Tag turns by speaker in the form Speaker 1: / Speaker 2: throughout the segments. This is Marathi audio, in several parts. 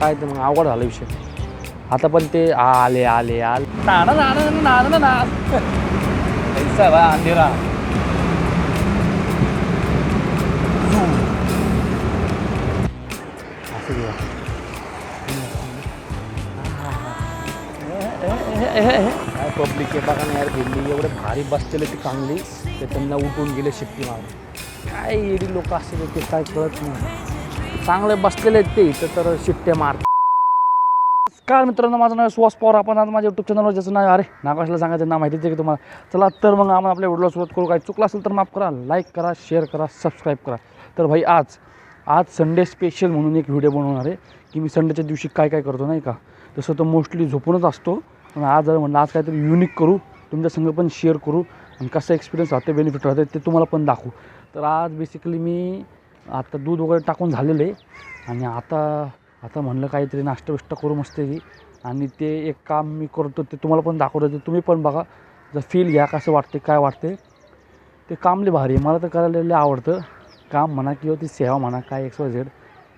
Speaker 1: काय ते मग अवघड झाला विषय. आता पण ते आले आले आले. नाना नाना नाना ना है अंधेरा. असं. काय पब्लिक आहे बघा ना यार दिल्ली एवढे भारी बसलेले ती चांगली ते त्यांना उठून गेले शिट्टी मारून. काय एडी लोक असते ते काय कळत नाही. चांगले बसलेले आहेत ते इथं तर शिट्टे मार. काय मित्रांनो माझं नाव सुहास पवार. आपण आज माझ्या यूट्यूब चॅनलवर ज्याचं नाव अरे नागाशला सांगायचं त्यांना माहितीच आहे की तुम्हाला? चला तर मग आपण आपल्या व्हिडिओला सुरुवात करू. काय चुकला असेल तर माफ करा लाईक करा शेअर करा सबस्क्राईब करा. तर भाई आज आज संडे स्पेशल म्हणून एक व्हिडिओ बनवणार आहे की मी संडेच्या दिवशी काय काय करतो नाही का? तसं तर मोस्टली झोपूनच असतो पण आज जर म्हणलं आज काहीतरी युनिक करू तुमच्या संग पण शेअर करू आणि कसं एक्सपिरियन्स राहते बेनिफिट राहते ते तुम्हाला पण दाखवू. तर आज बेसिकली मी आता दूध वगैरे टाकून झालेलं आहे. आणि आता आता म्हणलं काहीतरी नाश्ता बिष्टा करू मस्त की. आणि ते एक काम मी करतो ते तुम्हाला पण दाखवतो ते तुम्ही पण बघा. जर फील घ्या कसं वाटते काय वाटते ते काम लय भारी आहे. मला तर करायला लय आवडतं. काम म्हणा किंवा ती सेवा म्हणा काय एक्स वाय झेड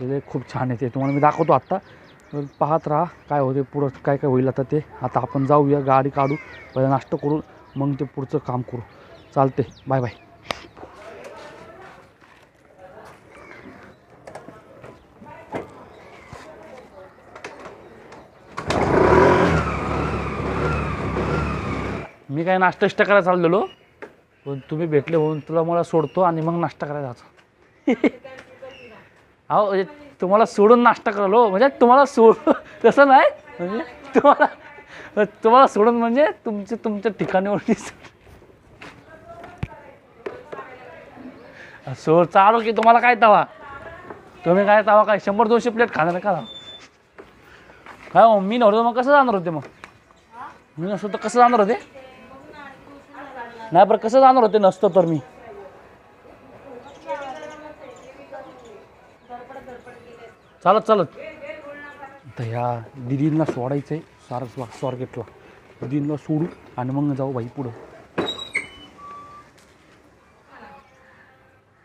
Speaker 1: ते खूप छान आहे ते. तुम्हाला मी दाखवतो आत्ता. पाहत राहा काय होते पुढं काय काय होईल आता ते. आता आपण जाऊया गाडी काढू पहिला नाश्ता करू मग ते पुढचं काम करू. चालते बाय बाय मी काय नाश्ता इष्ट करायला चाललेलो पण तुम्ही भेटले म्हणून तुला मला सोडतो आणि मग नाश्ता करायला जातो अहो म्हणजे तुम्हाला सोडून नाश्ता करालो म्हणजे तुम्हाला सोड तसं नाही म्हणजे तुम्हाला तुम्हाला सोडून म्हणजे तुमचे तुमच्या ठिकाणीवरती सोड चालू की तुम्हाला काय तवा? तुम्ही काय तवा काय? शंभर दोनशे प्लेट खाणार का? काय हो, मी नव्हतो मग कसं जाणार होते मग? मी नसतो तर कसं जाणार होते? नाही बरं कसं जाणार होते? नसतं तर मी. चालत चालत. तर ह्या दिदींना सोडायचं आहे सारस स्वारगेटला. दिदींना सोडू आणि मग जाऊ बाई पुढं.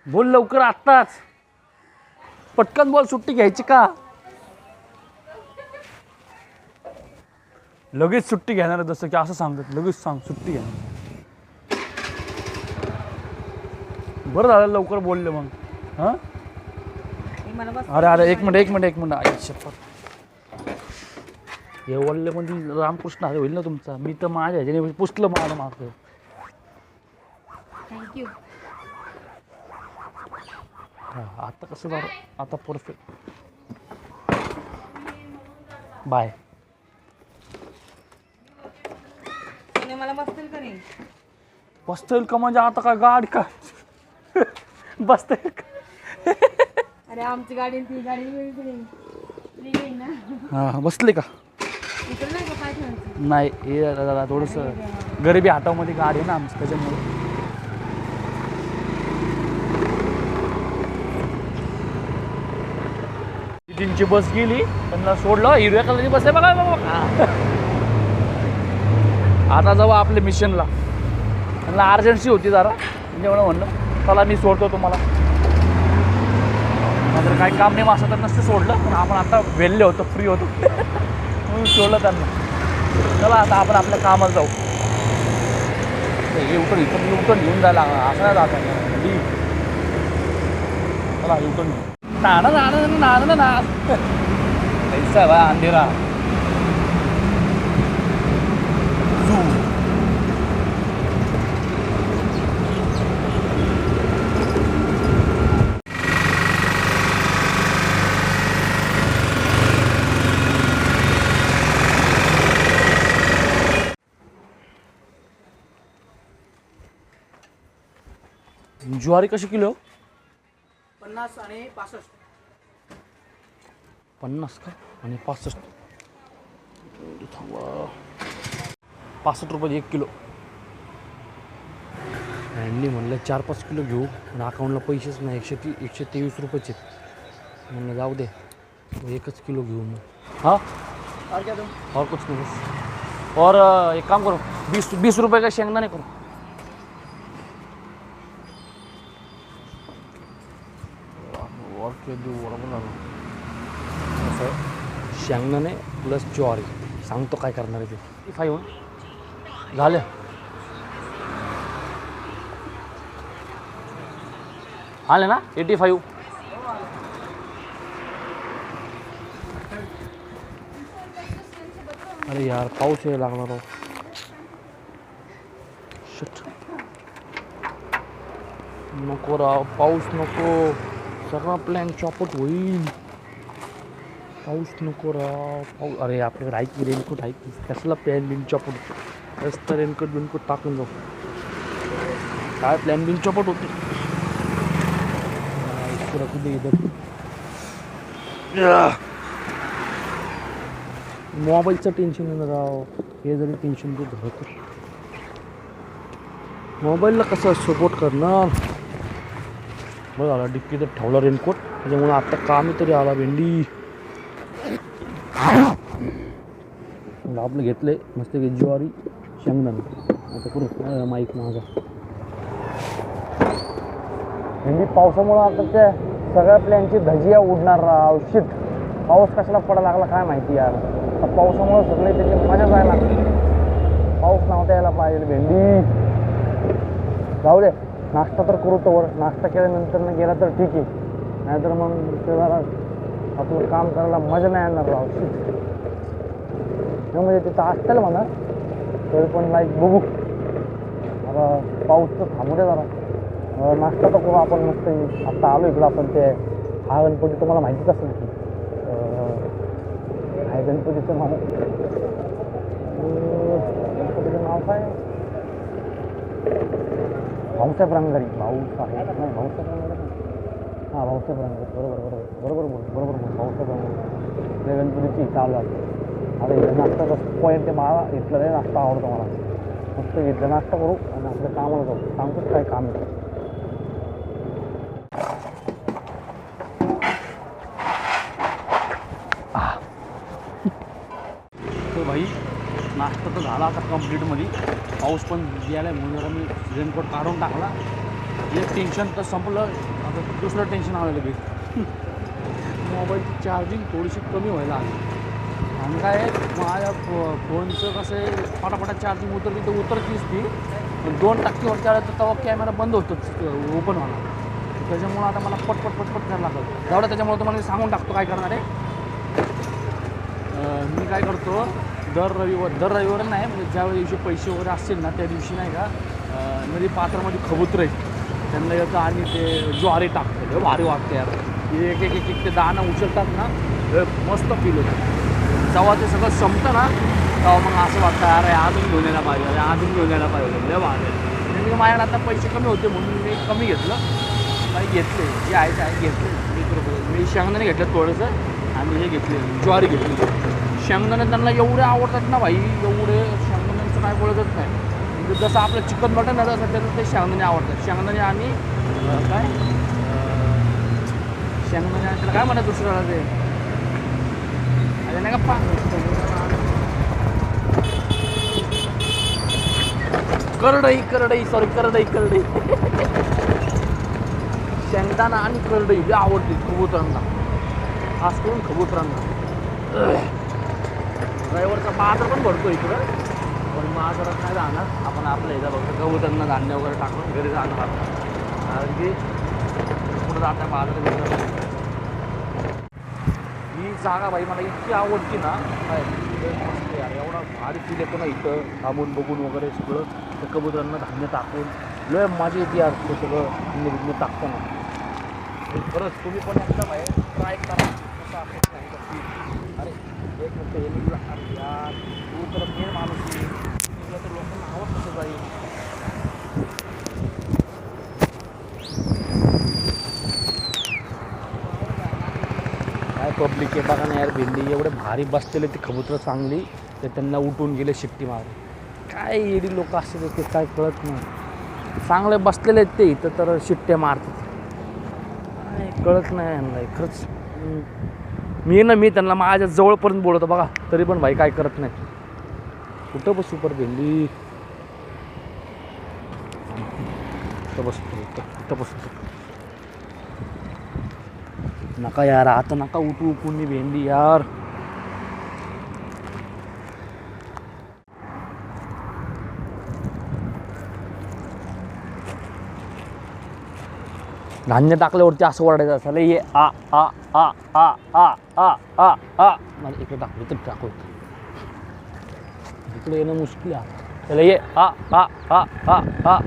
Speaker 1: बोल लवकर आत्ताच. पटकन बोल सुट्टी घ्यायची का? लगेच सुट्टी घेणार जसं की असं सांगतात लगेच सांग सुट्टी घेणार बरं झालं लवकर बोलले मग. हां? अरे अरे एक मिनिट एक मिनिट एक मिनिट. आई शपथ. हे वल्ले म्हणजे रामकृष्ण हरे होईल ना तुमचा? मी तर माझ्या ह्याच्याने पुसलं माझं मागं.
Speaker 2: थँक्यू
Speaker 1: आता कसं बरं आता परफेक्ट बाय
Speaker 2: मला बसतील का नाही?
Speaker 1: बसता येईल का म्हणजे आता काय गाडी का बसता
Speaker 2: अरे आमची गाडी ती गाडी
Speaker 1: हां बसले का?
Speaker 2: नाही
Speaker 1: हे जरा थोडंसं गरिबी हातामध्ये गाडी आहे ना आमची त्याच्यामुळे. त्यांची बस गेली त्यांना सोडलं हिरव्या कलरची बस आहे बघा बघा आता जाऊ आपल्या मिशनला त्यांना अर्जन्सी होती जरा म्हणजे म्हणून म्हणलं. चला मी सोडतो तुम्हाला. मात्र काही काम नाही असं तर नसतं सोडलं. पण आपण आता वेल्ले होतो फ्री होतो. म्हणून सोडलं त्यांना. चला आता आपण आपल्या कामाला जाऊ. हे उठून इथून उठून घेऊन जायला असं नाही जात नाही चला उठून घेऊन नाणं नाणं नाणं ना पैसा बा अंधेरा. ज्वारी कशी किलो?
Speaker 3: पन्नास आणि पासष्ट.
Speaker 1: पन्नास का? आणि पासष्ट. थांबा. पासष्ट रुपये एक किलो. यांनी म्हणलं चार पाच किलो घेऊ. पण अकाउंटला पैसेच नाही. एकशे ती एकशे तेवीस रुपयाचे म्हणलं जाऊ दे. एकच किलो घेऊ मग. हाँ?
Speaker 3: और क्या दूँ?
Speaker 1: और कुछ नहीं. बस और अ, एक काम करो. बीस बीस रुपये का शेंगदाणे करो? बरोबर झालं असं शेंगदाणे प्लस ज्वारी. सांगतो काय करणार आहे ते. फाईव्ह झालं. आले ना? एटी फाईव्ह अरे यार पाऊस यायला राव Shit. नको राव पाऊस नको. सगळा प्लॅन चॉपट होईल. पाऊस नको राव पाऊ अरे आपल्याकडे ऐक रेनकोट ऐक कसला प्लॅन बिन चॉपट रस्ता रेनकोट बिनकोट टाकून जाऊ. काय प्लॅन बिन चॉपट होते? पुरा कुठे मोबाईलचं टेन्शन येणार राव. हे जरी टेन्शन तू धरत मोबाईलला कसं सपोर्ट करणार? बरं आला डिक्कीत ठेवला रेनकोट. त्याच्यामुळे आत्ता कामी तरी आला भेंडी. म्हणलं आपलं घेतलंय मस्त की ज्वारी शेंगदाण. आता कुठे माईक माझा? भेंडी पावसामुळं आता त्या सगळ्या प्लॅनची धजिया उडणार राव शिट पाऊस कशाला पडा लागला काय माहिती यार. आता पावसामुळं सगळे त्याची मजा जायला पाऊस नव्हता यायला पाहिजे भेंडी. जाऊ दे. नाश्ता तर करू तर नाश्ता केल्यानंतर ना गेला तर ठीक आहे. नाहीतर मग ते जरा आपलं काम करायला मजा नाही येणार राव. शिट म्हणजे तिथं असतील म्हणा. तरी पण लाईक बघू. आता पाऊस तर थांबू दे जरा. नाश्ता तर करू आपण मस्त आत्ता आलो इकडं आपण ते हा गणपती तुम्हाला माहितीच असेल की. हा गणपतीचं नाव. गणपतीचं नाव काय? भाऊसाहेब रंगारी भाऊसाहेब नाही भाऊसाहेब रंगारी हां भाऊसाहेब रंगारी बरोबर बरोबर बरोबर बोल बरोबर बोल भाऊसाहेब रंगारी ते गणपतीची चालू आहे आता इथं नाश्ता कसं पॉईंट ते मला इथलं लय नाश्ता आवडतो मला मस्त इथलं नाश्ता करू आणि आपल्या कामाला जाऊ सांगतोच काय काम आहे तो भाई नाश्ता तर झाला आता कंप्लीटमध्ये पाऊस पण यायला म्हणून जरा मी रेनकोट काढून टाकला. एक टेन्शन तर संपलं. आता दुसरं टेन्शन आलेलं लगेच. मोबाईलची चार्जिंग थोडीशी कमी व्हायला आली आणि काय माझ्या फो फोनचं कसं आहे पटापटा चार्जिंग उतरली तर उतरतीच ती. पण दोन टक्केवर चालत तर तेव्हा कॅमेरा बंद होतो ओपन व्हायला त्याच्यामुळं आता मला पटपट पटपट करायला लागतं तेवढं त्याच्यामुळे तुम्हाला सांगून टाकतो काय करणार आहे. मी काय करतो दर रविवार दर रविवार नाही म्हणजे ज्या दिवशी पैसे वगैरे असतील ना त्या दिवशी नाही का नदी पात्रामध्ये खबुतर आहे त्यांना येतं आणि ते ज्वारी टाकतात. लय भारी वाटतं यार. एक एक एक एक ते दाणं उचलतात ना मस्त फील होतं. जेव्हा ते सगळं संपतं ना तेव्हा मग असं वाटतं अरे अजून घेऊन यायला पाहिजे अरे अजून घेऊन यायला पाहिजे लय भारी आणि मी माझ्याकडे आता पैसे कमी होते म्हणून मी कमी घेतलं. काही घेतले जे आहे ते आहे घेतले. मी शेंगदाणे घेतलं थोडंसं आणि हे घेतले ज्वारी घेतली. शेंगदाणे त्यांना एवढे आवडतात ना भाई एवढे शेंगदाण्यांचं काय बोलतच नाही. म्हणजे जसं आपलं चिकन मटन ना तसं त्याचं ते शेंगदाणे आवडतात. शेंगदाणे आणि काय? शेंगदाणे आणि त्याला काय म्हणतात दुसऱ्याला ते? अरे नाही का पा करडई करडई सॉरी करडई करडई. शेंगदाणा आणि करडई लई आवडते कबूतरांना खास करून कबूतरांना ड्रायव्हरचा बाजार पण भरतो इकडं. पण बाजारात नाही जाणार. आपण आपल्या इथं फक्त त्यांना धान्य वगैरे टाकून घरी जाणार आपण कारण की कुठं जाता बाजारात ही जागा बाई मला इतकी आवडती ना. काय मस्त यार. एवढा भारी फील येतो ना इथं. थांबून बघून वगैरे सगळं. त्या कबुतरांना धान्य टाकून. लय माझी येते यार ते सगळं धान्य बिन्य टाकताना. खरंच तुम्ही पण एकदम बाहेर ट्राय करा कसं असेल नाही का feel. अरे एक मिनिट यार. तू तर मेन माणूस तुला तर लोकांना आवड कसं जाईल? काय पब्लिक आहे बघा ना यार भिंडी एवढे भारी बसलेले ते कबूतर चांगली तर त्यांना उठून गेले शिट्टी मार काय एडी लोक असते ते काय कळत नाही. चांगले बसलेले आहेत ते इथं तर शिट्ट्या मारतात. काय कळत नाही यांना खरंच. मी ना मी त्यांना माझ्या जवळपर्यंत बोलवतो बघा तरी पण भाई काय करत नाही. कुठं बस सुपर भेंडी? इथं बस इथं इथं नका यार आता नका उठू कोणी भेंडी यार. धान्य टाकल्यावरती असं ओरडायचं असं ये आ आ आ आ आ आ आ आ. मला इकडे टाकू इकडे टाकू इकडे येणं मुश्किल आहे. त्याला ये आ आ आ आ आ.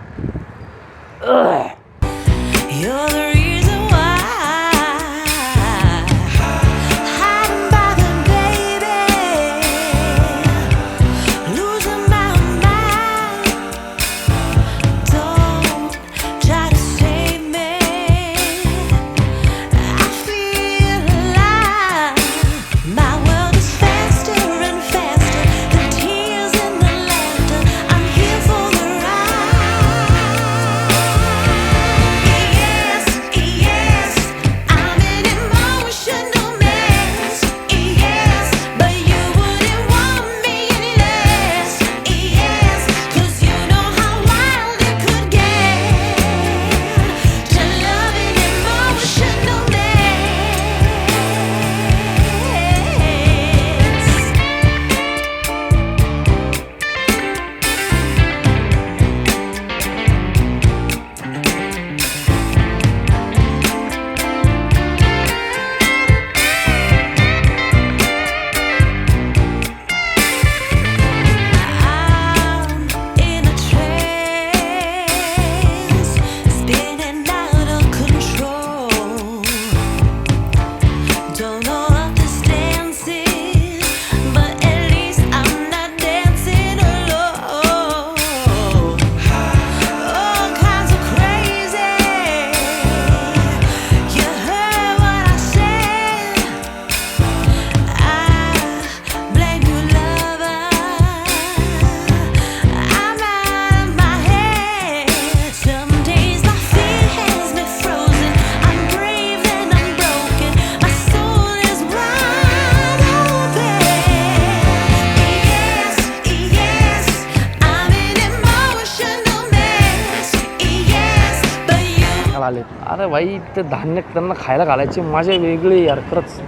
Speaker 1: आले अरे भाई ते धान्य त्यांना खायला घालायची. मजा वेगळी यार खरंच.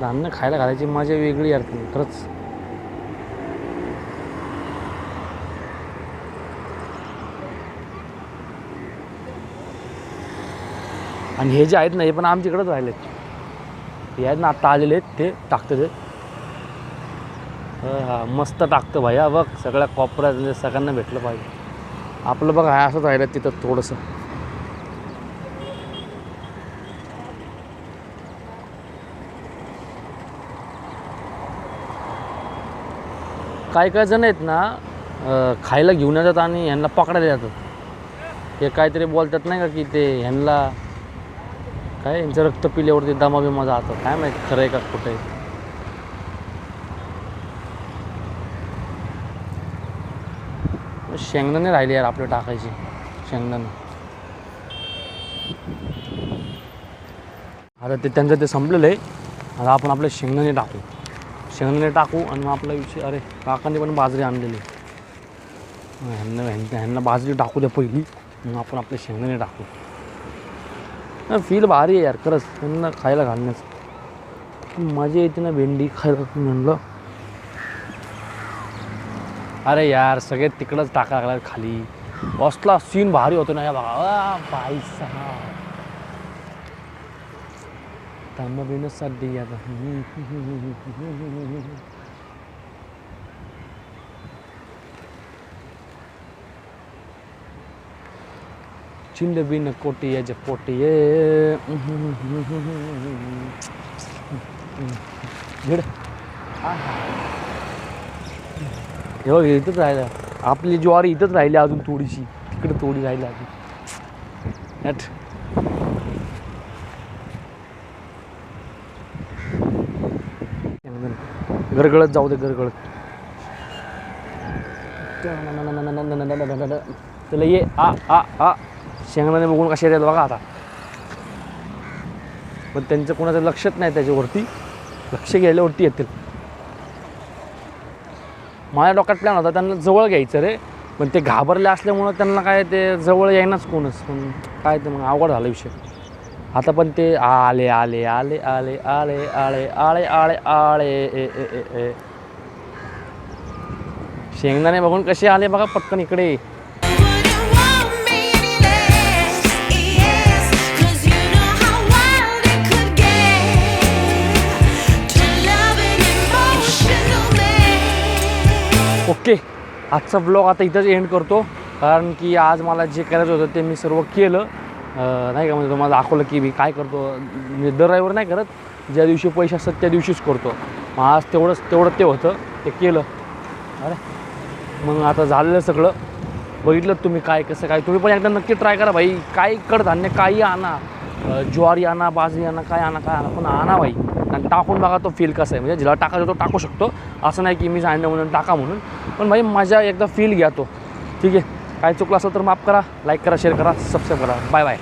Speaker 1: धान्य खायला घालायची मजा वेगळी यार खरंच. आणि हे जे आहेत ना हे पण आमच्याकडेच राहिलेत. हे आहेत ना आत्ता आलेले आहेत ते टाकतात. ते हा मस्त टाकतं भैया बघ सगळ्या कॉपऱ्यात सगळ्यांना भेटलं पाहिजे. आपलं बघ हा असंच राहिलं तिथं थोडंसं. काही काही जण आहेत ना खायला घेऊन येतात आणि ह्यांना पकडायला जातात हे काहीतरी बोलतात नाही का की ते ह्यांना काय यांचं रक्त पिल्यावरती दमा बिमा जातं. काय माहिती खरं आहे का कुठं आहे? शेंगदाणे राहिले यार आपलं टाकायचे. शेंगदाणे. आता ते त्यांचं ते संपलेलं आहे. आता आपण आपले शेंगदाणे टाकू. शेंगदाणे टाकू आणि मग आपला विषय अरे काकांनी पण बाजरी आणलेली. आहे. ह्यांना ह्यांना ह्यांना बाजरी टाकू द्या पहिली. मग आपण आपले शेंगदाणे टाकू. फील भारी आहे यार खरंच. त्यांना खायला घालण्याचं. मजा येते ना भेंडी खायला म्हणलं. अरे यार सगळे तिकडंच टाका लागला खाली. असला सीन भारी होतो ना या बघा. आ, बाई साहब. आता चिंड बिन कोटी याच्या पोटी ये हे बघ इथंच राहिलं. आपली ज्वारी इथंच राहिली अजून थोडीशी. तिकडे थोडी राहिली अजून. हट. गरगळत जाऊ दे गरगळत. त्याला ये. आ आ आ. शेंगदाणे बघून कशा येतात बघा आता. पण त्यांचं कोणाचं लक्षच नाही त्याच्यावरती. लक्ष घ्यायल्यावरती येतील. माझ्या डोक्यात प्लॅन होता त्यांना जवळ घ्यायचं रे. पण ते घाबरले असल्यामुळं त्यांना काय ते जवळ येईनाच कोणच. पण काय ते मग अवघड झाला विषय. आता पण ते आले आले आले आले आले आले आळे आळे आळे ए ए ए ए. शेंगदाणे बघून कसे आले बघा पटकन इकडे. ओके आजचा ब्लॉग आता इथंच एंड करतो. कारण की आज मला जे करायचं होतं ते मी सर्व केलं. नाही का म्हणजे तुम्हाला दाखवलं की मी काय करतो. म्हणजे दर रविवार नाही करत ज्या दिवशी पैसे असतात त्या दिवशीच करतो. मग आज तेवढंच तेवढं ते होतं ते केलं. अरे मग आता झालेलं सगळं. बघितलं तुम्ही काय कसं काय? तुम्ही पण एकदा नक्की ट्राय करा भाई. काय कडधान्य काही आणा. ज्वारी आणा बाजरी आणा काय आणा काय आणा पण आणा भाई. आणि टाकून बघा तो फील कसा आहे. म्हणजे ज्याला टाकायचा तो टाकू शकतो. असं नाही की मी सांगितलं म्हणून टाका म्हणून. पण म्हणजे भाई मजा एकदा फील घ्या तो. ठीक आहे. काय चुकलं असेल तर माफ करा लाईक करा शेअर करा सबस्क्राईब करा. Bye bye